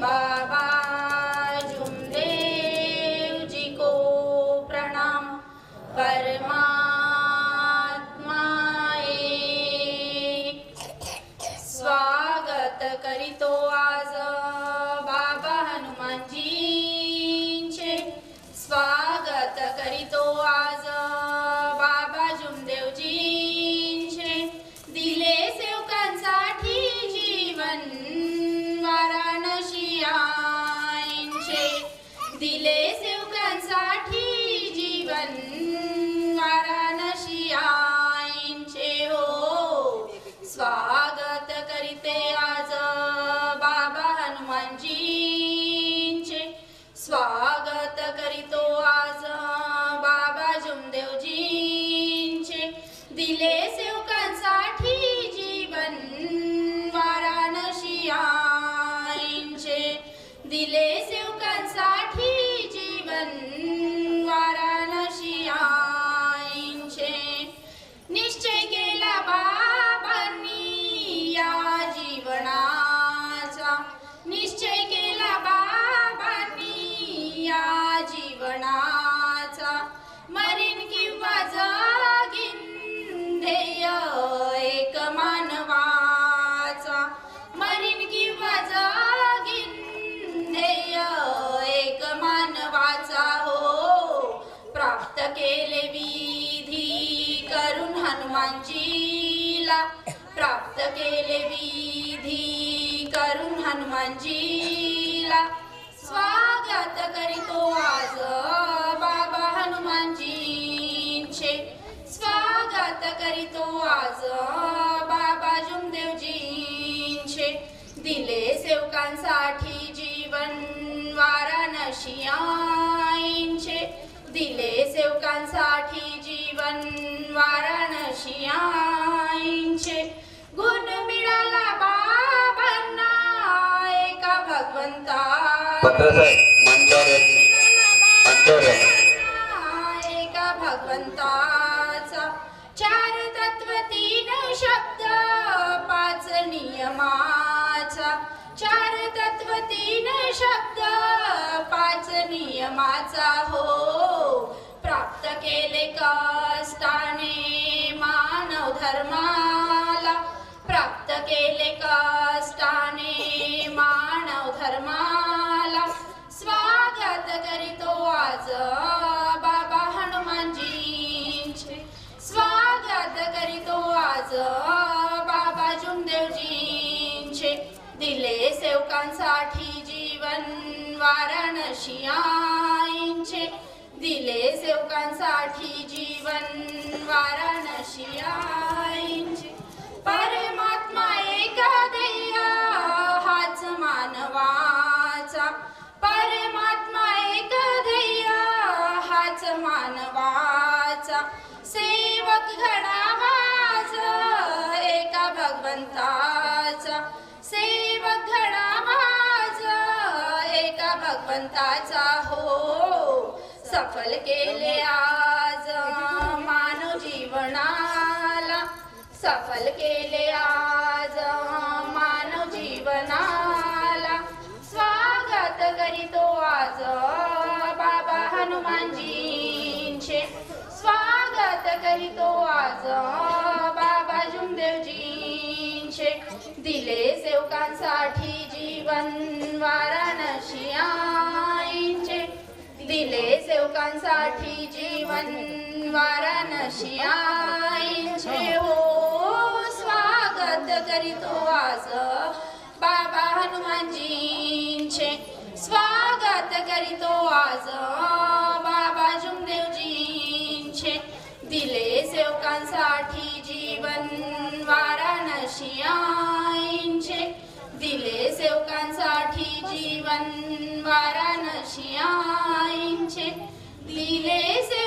Bye. दिले सेवकांसाठी जीवन. वाराणशी आईंचे हो. स्वागत करीते आज बाबा हनुमानजींचे. स्वागत करीतो आज बाबा जुमदेवजींचे. दिले सेवकांसाठी हनुमानजीला प्राप्त केले विधी. करून हनुमानजीला स्वागत करीतो आज. बाबा हनुमानजींचे स्वागत करीतो आज. बाबा जुमदेवजींचे दिले सेवकांसाठी जीवन वाराणसी दिले सेवकांसाठी जीवन वाराणशिया आईंचे गुण मिळाला बाबांना एका भगवंता. एका भगवंताचा. चार तत्व तीन शब्द पाच नियमाचा. चार तत्व तीन शब्द पाच नियमाचा. हो प्राप्त केले कष्टाने मानव प्राप्त केले कष्टाने मानव धर्माला स्वागत करीतो आज बाबा हनुमानजींचे. स्वागत करीतो आज बाबा जुमदेवजींचे. दिले सेवकांसाठी जीवन वाराणशी आईंचे. दिले सेवकांसाठी जीवन वाराणशी आईंचे. हाच मानवाचा सेवक घडावाच एका भगवंताचा. सेवक घडावाच एका भगवंताचा हो. सफल केले आज मानव जीवनाला. सफल केले आज. स्वागत करीतो आज बाबा जुमदेवजींचे. दिले सेवकांसाठी जीवन वाराणसी आईंचे. दिले सेवकांसाठी जीवन वाराणसी आईंचे. हो स्वागत करीतो आज बाबा हनुमानजींचे. स्वागत करीतो आज साठी जीवन वाराणसी आईंचे. दिले सेवकांसाठी जीवन वाराणसी आईंचे. दिले से